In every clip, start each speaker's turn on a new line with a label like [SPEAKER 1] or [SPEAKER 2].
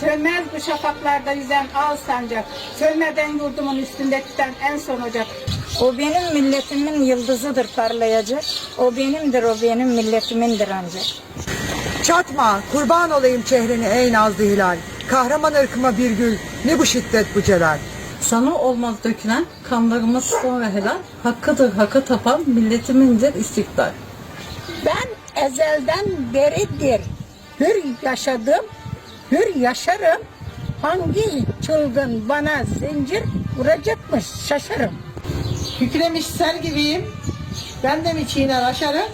[SPEAKER 1] Sönmez bu şafaklarda yüzen al sancak. Sönmeden yurdumun üstünde tüten en son ocak.
[SPEAKER 2] O benim milletimin yıldızıdır parlayacak. O benimdir, o benim milletimindir ancak.
[SPEAKER 3] Çatma, kurban olayım çehreni ey nazlı hilal. Kahraman ırkıma bir gül, ne bu şiddet bu celal.
[SPEAKER 4] Sana olmaz dökülen kanlarımız sonra helal. Hakkıdır haka tapan milletimindir istiklal.
[SPEAKER 1] Ben ezelden beridir hür yaşadım, hür yaşarım. Hangi çılgın bana zincir vuracakmış şaşarım.
[SPEAKER 5] Kükremiş sel gibiyim. Ben de mi çiğner aşarım?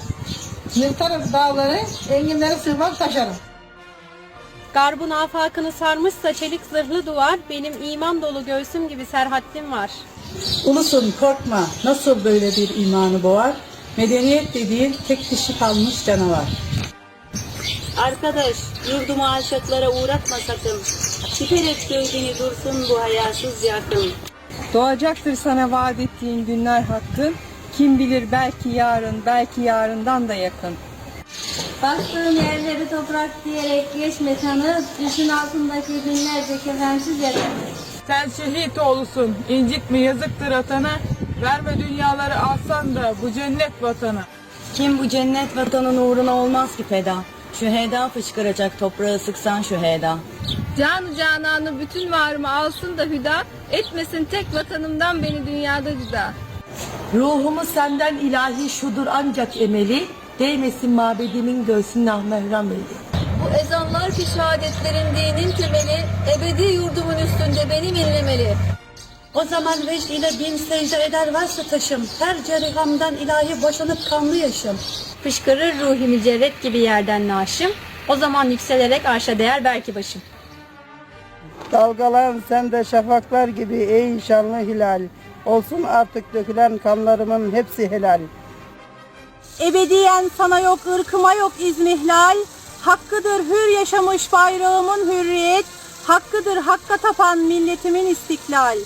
[SPEAKER 5] Yırtarım dağları, enginleri sırmam taşarım.
[SPEAKER 6] Garbın afakını sarmışsa çelik zırhlı duvar, benim iman dolu göğsüm gibi serhattim var.
[SPEAKER 4] Ulusun korkma nasıl böyle bir imanı boğar? Medeniyet dediğin tek dişi kalmış canavar.
[SPEAKER 7] Arkadaş, yurdumu alçaklara uğratma sakın. Siper et gölgeni dursun bu hayasız yakın.
[SPEAKER 8] Doğacaktır sana vaat ettiğin günler hakkın. Kim bilir belki yarın, belki yarından da yakın.
[SPEAKER 9] Bastığım yerleri toprak diyerek geçme tanı, düşün altındaki binlerce kefensiz yaratı.
[SPEAKER 8] Sen şehit oğlusun, incitme yazıktır atana. Verme dünyaları alsan da bu cennet vatanı.
[SPEAKER 7] Kim bu cennet vatanın uğruna olmaz ki feda? Şu heda fışkıracak toprağı sıksan şu heda.
[SPEAKER 8] Canı cananı bütün varımı alsın da hüda, etmesin tek vatanımdan beni dünyada cüda.
[SPEAKER 10] Ruhumu senden ilahi şudur ancak emeli, değmesin mabedimin göğsüne ahmehram eli.
[SPEAKER 9] Bu ezanlar ki şehadetlerin dinin temeli, ebedi yurdumun üstünde benim inlemeli.
[SPEAKER 7] O zaman vecd ile bin secde eder varsa taşım. Her cerihamdan ilahi boşanıp kanlı yaşım.
[SPEAKER 6] Fışkırır ruhi mücerret gibi yerden naşım, o zaman yükselerek arşa değer belki başım.
[SPEAKER 5] Dalgalan sen de şafaklar gibi ey şanlı hilal. Olsun artık dökülen kanlarımın hepsi helal.
[SPEAKER 2] Ebediyen sana yok, ırkıma yok izmihlal. Hakkıdır hür yaşamış bayrağımın hürriyet. Hakkıdır hakka tapan milletimin istiklal.